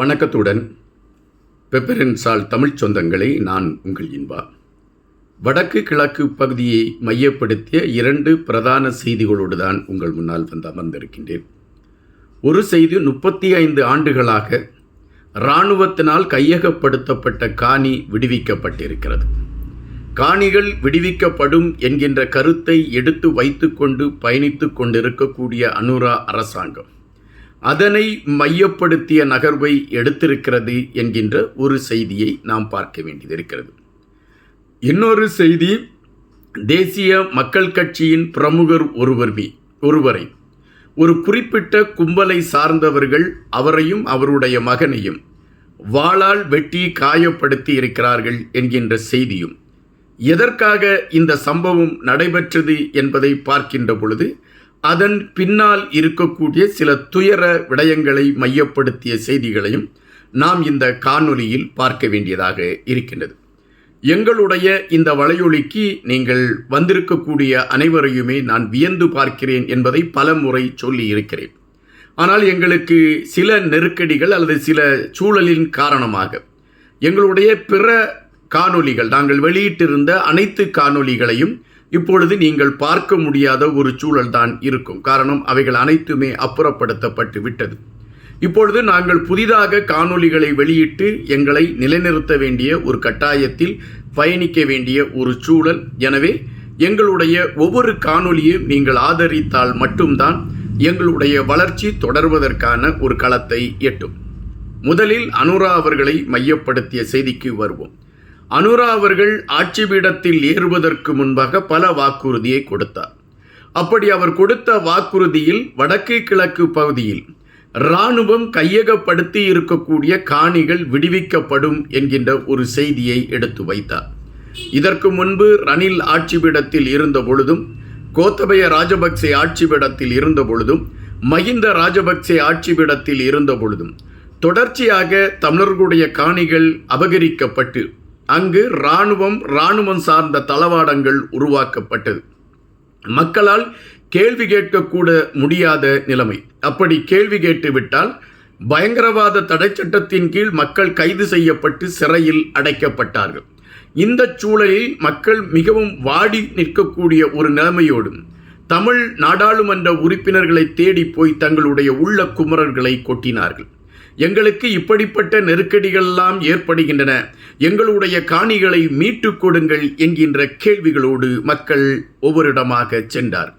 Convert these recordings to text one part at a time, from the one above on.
வணக்கத்துடன். பெப்பரன்சால் தமிழ்ச் சொந்தங்களை நான் உங்கள் இன்பா. வடக்கு கிழக்கு பகுதியை மையப்படுத்திய இரண்டு பிரதான செய்திகளோடு தான் உங்கள் முன்னால் வந்து அமர்ந்திருக்கின்றேன். ஒரு செய்தி முப்பத்தி ஐந்து ஆண்டுகளாக இராணுவத்தினால் கையகப்படுத்தப்பட்ட காணி விடுவிக்கப்பட்டிருக்கிறது. காணிகள் விடுவிக்கப்படும் என்கின்ற கருத்தை எடுத்து வைத்துக்கொண்டு பயணித்துக் கொண்டிருக்கக்கூடிய அனுரா அரசாங்கம். அதனை மையப்படுத்திய நகர்வை எடுத்திருக்கிறது என்கின்ற ஒரு செய்தியை நாம் பார்க்க வேண்டியது இருக்கிறது. இன்னொரு செய்தி தேசிய மக்கள் கட்சியின் பிரமுகர் ஒருவர்மே ஒருவரை. ஒரு குறிப்பிட்ட கும்பலை சார்ந்தவர்கள் அவரையும் அவருடைய மகனையும் வாளால் வெட்டி காயப்படுத்தி இருக்கிறார்கள் என்கின்ற செய்தியும் எதற்காக இந்த சம்பவம் நடைபெற்றது என்பதை பார்க்கின்ற பொழுது அதன் பின்னால் இருக்கக்கூடிய சில துயர விடயங்களை மையப்படுத்திய செய்திகளையும் நாம் இந்த காணொலியில் பார்க்க வேண்டியதாக இருக்கின்றது. எங்களுடைய இந்த வலையொலிக்கு நீங்கள் வந்திருக்கக்கூடிய அனைவரையுமே நான் வியந்து பார்க்கிறேன் என்பதை பல முறை சொல்லி இருக்கிறேன். ஆனால் எங்களுக்கு சில நெருக்கடிகள் அல்லது சில சூழலின் காரணமாக எங்களுடைய பிற காணொளிகள் நாங்கள் வெளியிட்டிருந்த அனைத்து காணொளிகளையும் இப்பொழுது நீங்கள் பார்க்க முடியாத ஒரு சூழல் தான் இருக்கும். காரணம் அவைகள் அனைத்துமே அப்புறப்படுத்தப்பட்டு விட்டது. இப்பொழுது நாங்கள் புதிதாக காணொளிகளை வெளியிட்டு எங்களை நிலைநிறுத்த வேண்டிய ஒரு கட்டாயத்தில் பயணிக்க வேண்டிய ஒரு சூழல். எனவே எங்களுடைய ஒவ்வொரு காணொளியும் நீங்கள் ஆதரித்தால் மட்டும்தான் எங்களுடைய வளர்ச்சி தொடர்வதற்கான ஒரு களத்தை எட்டும். முதலில் அனுரா அவர்களை மையப்படுத்திய செய்திக்கு வருவோம். அனுரா அவர்கள் ஆட்சி பீடத்தில் ஏறுவதற்கு முன்பாக பல வாக்குறுதியை கொடுத்தார். அப்படி அவர் கொடுத்த வாக்குறுதியில் வடக்கு கிழக்கு பகுதியில் இராணுவம் கையகப்படுத்தி இருக்கக்கூடிய காணிகள் விடுவிக்கப்படும் என்கின்ற ஒரு செய்தியை எடுத்து வைத்தார். இதற்கு முன்பு ரணில் ஆட்சி பீடத்தில் இருந்த பொழுதும் கோத்தபய ராஜபக்சே ஆட்சி பீடத்தில் இருந்த பொழுதும் மஹிந்த ராஜபக்சே ஆட்சிபீடத்தில் இருந்த பொழுதும் தொடர்ச்சியாக தமிழர்களுடைய காணிகள் அபகரிக்கப்பட்டு அங்கு இராணுவம் இராணுவம் சார்ந்த தளவாடங்கள் உருவாக்கப்பட்டது. மக்களால் கேள்வி கேட்கக்கூட முடியாத நிலைமை. அப்படி கேள்வி கேட்டுவிட்டால் பயங்கரவாத தடை சட்டத்தின் கீழ் மக்கள் கைது செய்யப்பட்டு சிறையில் அடைக்கப்பட்டார்கள். இந்த சூழலில் மக்கள் மிகவும் வாடி நிற்கக்கூடிய ஒரு நிலைமையோடும் தமிழ் நாடாளுமன்ற உறுப்பினர்களை தேடி போய் தங்களுடைய உள்ள குமரர்களை கொட்டினார்கள். எங்களுக்கு இப்படிப்பட்ட நெருக்கடிகளெல்லாம் ஏற்படுகின்றன. எங்களுடைய காணிகளை மீட்டுக் கொடுங்கள் என்கின்ற கேள்விகளோடு மக்கள் ஒவ்வொருடமாக சென்றார்.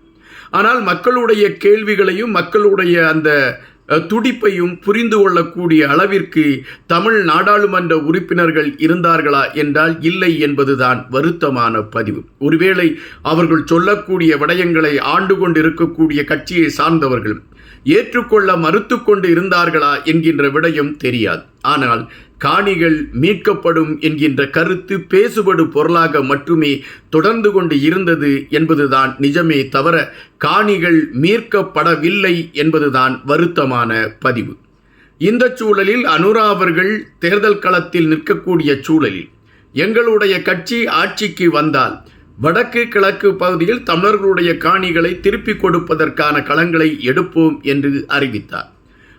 ஆனால் மக்களுடைய கேள்விகளையும் மக்களுடைய அந்த துடிப்பையும் புரிந்து கொள்ளக்கூடிய அளவிற்கு தமிழ் நாடாளுமன்ற உறுப்பினர்கள் இருந்தார்களா என்றால் இல்லை என்பதுதான் வருத்தமான பதிவு. ஒருவேளை அவர்கள் சொல்லக்கூடிய விடயங்களை ஆண்டு கொண்டு இருக்கக்கூடிய கட்சியை சார்ந்தவர்கள் ஏற்றுக்கொள்ள மறுத்து கொண்டு இருந்தார்களா என்கின்ற விடயம் தெரியாது. ஆனால் காணிகள் மீட்கப்படும் என்கின்ற கருத்து பேசுபடு பொருளாக மட்டுமே தொடர்ந்து கொண்டு இருந்தது என்பதுதான் நிஜமே தவிர காணிகள் மீட்கப்படவில்லை என்பதுதான் வருத்தமான பதிவு. இந்த சூழலில் அனுரா அவர்கள் தேர்தல் களத்தில் நிற்கக்கூடிய சூழலில் எங்களுடைய கட்சி ஆட்சிக்கு வந்தால் வடக்கு கிழக்கு பகுதியில் தமிழர்களுடைய காணிகளை திருப்பிக் கொடுப்பதற்கான களங்களை எடுப்போம் என்று அறிவித்தார்.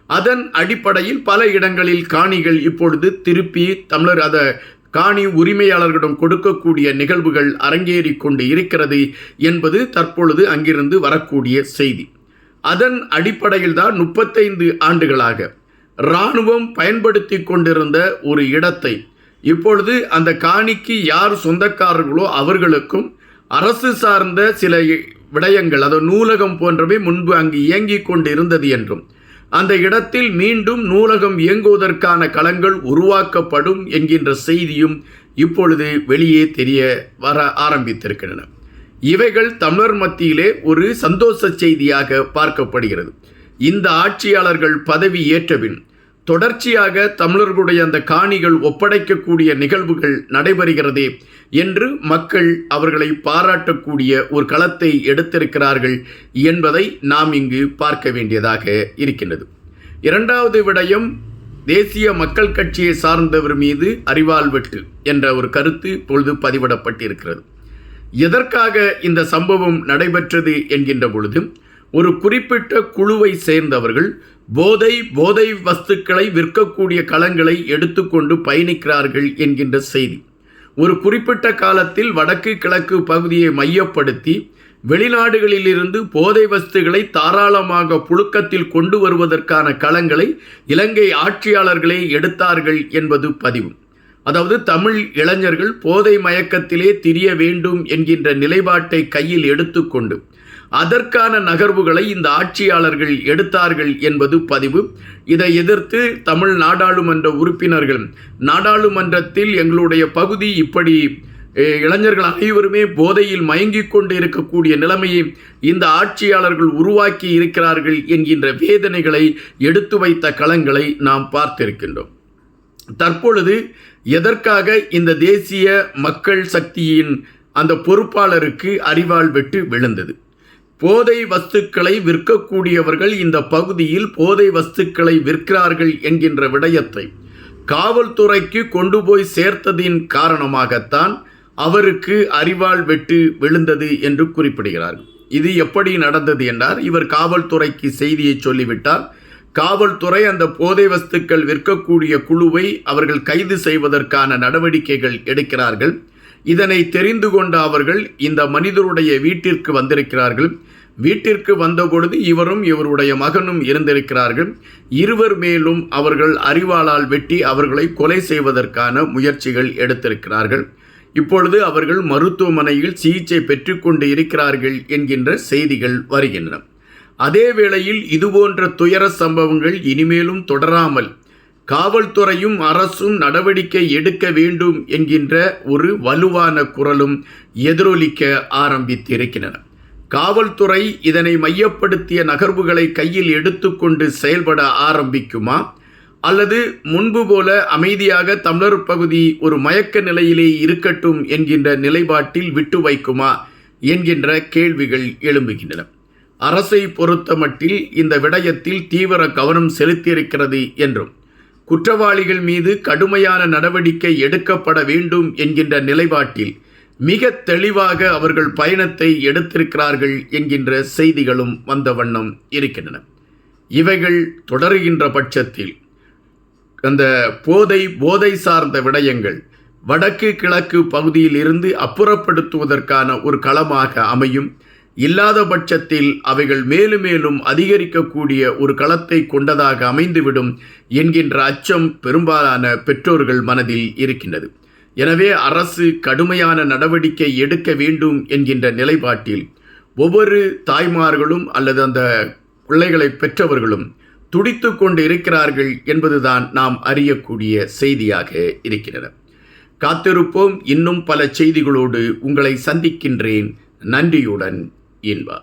அதன் அடிப்படையில் பல இடங்களில் காணிகள் இப்பொழுது திருப்பி தமிழர் அத காணி உரிமையாளர்களிடம் கொடுக்கக்கூடிய நிகழ்வுகள் அரங்கேறி கொண்டு இருக்கிறது என்பது தற்பொழுது அங்கிருந்து வரக்கூடிய செய்தி. அதன் அடிப்படையில் தான் முப்பத்தைந்து ஆண்டுகளாக இராணுவம் பயன்படுத்தி கொண்டிருந்த ஒரு இடத்தை இப்பொழுது அந்த காணிக்கு யார் சொந்தக்காரர்களோ அவர்களுக்கும் அரசு சார்ந்த சில விடயங்கள் அதாவது நூலகம் போன்றவை முன்பு அங்கு இயங்கிக் கொண்டு இருந்தது என்றும் அந்த இடத்தில் மீண்டும் நூலகம் இயங்குவதற்கான களங்கள் உருவாக்கப்படும் என்கின்ற செய்தியும் இப்பொழுது வெளியே தெரிய வர ஆரம்பித்திருக்கின்றன. இவைகள் தமிழர் மத்தியிலே ஒரு சந்தோஷ செய்தியாக பார்க்கப்படுகிறது. இந்த ஆட்சியாளர்கள் பதவி ஏற்றபின் தொடர்ச்சியாக தமிழர்களுடைய அந்த காணிகள் ஒப்படைக்கக்கூடிய நிகழ்வுகள் நடைபெறுகிறதே என்று மக்கள் அவர்களை பாராட்டக்கூடிய ஒரு களத்தை எடுத்திருக்கிறார்கள் என்பதை நாம் இங்கு பார்க்க வேண்டியதாக இருக்கின்றது. இரண்டாவது விடயம் தேசிய மக்கள் கட்சியை சார்ந்தவர் மீது அறிவால் வெட்டு என்ற ஒரு கருத்து பொழுது பதிவிடப்பட்டிருக்கிறது. எதற்காக இந்த சம்பவம் நடைபெற்றது என்கின்ற பொழுது ஒரு குறிப்பிட்ட குழுவை சேர்ந்தவர்கள் போதை போதை வஸ்துக்களை விற்கக்கூடிய களங்களை எடுத்துக்கொண்டு பயணிக்கிறார்கள் என்கின்ற செய்தி. ஒரு குறிப்பிட்ட காலத்தில் வடக்கு கிழக்கு பகுதியை மையப்படுத்தி வெளிநாடுகளிலிருந்து போதை வஸ்துகளை தாராளமாக புழுக்கத்தில் கொண்டு வருவதற்கான களங்களை இலங்கை ஆட்சியாளர்களே எடுத்தார்கள் என்பது பதிவு. அதாவது தமிழ் இளைஞர்கள் போதை மயக்கத்திலே திரிய வேண்டும் என்கின்ற நிலைப்பாட்டை கையில் எடுத்துக்கொண்டு அதற்கான நகர்வுகளை இந்த ஆட்சியாளர்கள் எடுத்தார்கள் என்பது பதிவு. இதை எதிர்த்து தமிழ் நாடாளுமன்ற உறுப்பினர்கள் நாடாளுமன்றத்தில் எங்களுடைய பகுதி இப்படி இளைஞர்கள் அனைவருமே போதையில் மயங்கிக் கொண்டு இருக்கக்கூடிய நிலைமையை இந்த ஆட்சியாளர்கள் உருவாக்கி இருக்கிறார்கள் என்கின்ற வேதனைகளை எடுத்து வைத்த களங்களை நாம் பார்த்திருக்கின்றோம். தற்பொழுது எதற்காக இந்த தேசிய மக்கள் சக்தியின் அந்த பொறுப்பாளருக்கு அறிவால் வெட்டு விழுந்தது? போதை வஸ்துக்களை விற்கக்கூடியவர்கள் இந்த பகுதியில் போதை வஸ்துக்களை விற்கிறார்கள் என்கின்ற விடயத்தை காவல்துறைக்கு கொண்டு போய் சேர்த்ததின் காரணமாகத்தான் அவருக்கு அறிவால் வெட்டு விழுந்தது என்று குறிப்பிடுகிறார்கள். இது எப்படி நடந்தது என்றார். இவர் காவல்துறைக்கு செய்தியை சொல்லிவிட்டார். காவல்துறை அந்த போதை வஸ்துக்கள் விற்கக்கூடிய குழுவை அவர்கள் கைது செய்வதற்கான நடவடிக்கைகள் எடுக்கிறார்கள். இதனை தெரிந்து கொண்ட அவர்கள் இந்த மனிதருடைய வீட்டிற்கு வந்திருக்கிறார்கள். வீட்டிற்கு வந்தபொழுது இவரும் இவருடைய மகனும் இருந்திருக்கிறார்கள். இருவர் மேலும் அவர்கள் அறிவாளால் வெட்டி அவர்களை கொலை செய்வதற்கான முயற்சிகள் எடுத்திருக்கிறார்கள். இப்பொழுது அவர்கள் மருத்துவமனையில் சிகிச்சை பெற்றுக்கொண்டு இருக்கிறார்கள் என்கின்ற செய்திகள் வருகின்றன. அதே வேளையில் இதுபோன்ற துயர சம்பவங்கள் இனிமேலும் தொடராமல் காவல்துறையும் அரசும் நடவடிக்கை எடுக்க வேண்டும் என்கின்ற ஒரு வலுவான குரலும் எதிரொலிக்க ஆரம்பித்திருக்கின்றன. காவல்துறை இதனை மையப்படுத்திய நகர்வுகளை கையில் எடுத்துக்கொண்டு செயல்பட ஆரம்பிக்குமா? அல்லது முன்பு போல அமைதியாக தமிழர் பகுதி ஒரு மயக்க நிலையிலே இருக்கட்டும் என்கின்ற நிலைப்பாட்டில் விட்டு வைக்குமா? என்கின்ற கேள்விகள் எழும்புகின்றன. அரசை பொறுத்தமட்டில் இந்த விடயத்தில் தீவிர கவனம் செலுத்தியிருக்கிறது என்றும் குற்றவாளிகள் மீது கடுமையான நடவடிக்கை எடுக்கப்பட வேண்டும் என்கின்ற நிலைப்பாட்டில் மிக தெளிவாக அவர்கள் பயணத்தை எடுத்திருக்கிறார்கள் என்கின்ற செய்திகளும் வந்த வண்ணம் இருக்கின்றன. இவைகள் தொடருகின்ற பட்சத்தில் அந்த போதை போதை சார்ந்த விடயங்கள் வடக்கு கிழக்கு பகுதியில் இருந்து அப்புறப்படுத்துவதற்கான ஒரு களமாக அமையும். இல்லாத பட்சத்தில் அவைகள் மேலும் மேலும் அதிகரிக்கக்கூடிய ஒரு களத்தை கொண்டதாக அமைந்துவிடும் என்கின்ற அச்சம் பெரும்பாலான பெற்றோர்கள் மனதில் இருக்கின்றது. எனவே அரசு கடுமையான நடவடிக்கை எடுக்க வேண்டும் என்கின்ற நிலைப்பாட்டில் ஒவ்வொரு தாய்மார்களும் அல்லது அந்த பிள்ளைகளை பெற்றவர்களும் துடித்து கொண்டு இருக்கிறார்கள் என்பதுதான் நாம் அறியக்கூடிய செய்தியாக இருக்கிறது காத்திருப்போம். இன்னும் பல செய்திகளோடு உங்களை சந்திக்கின்றேன். நன்றியுடன் இன்பா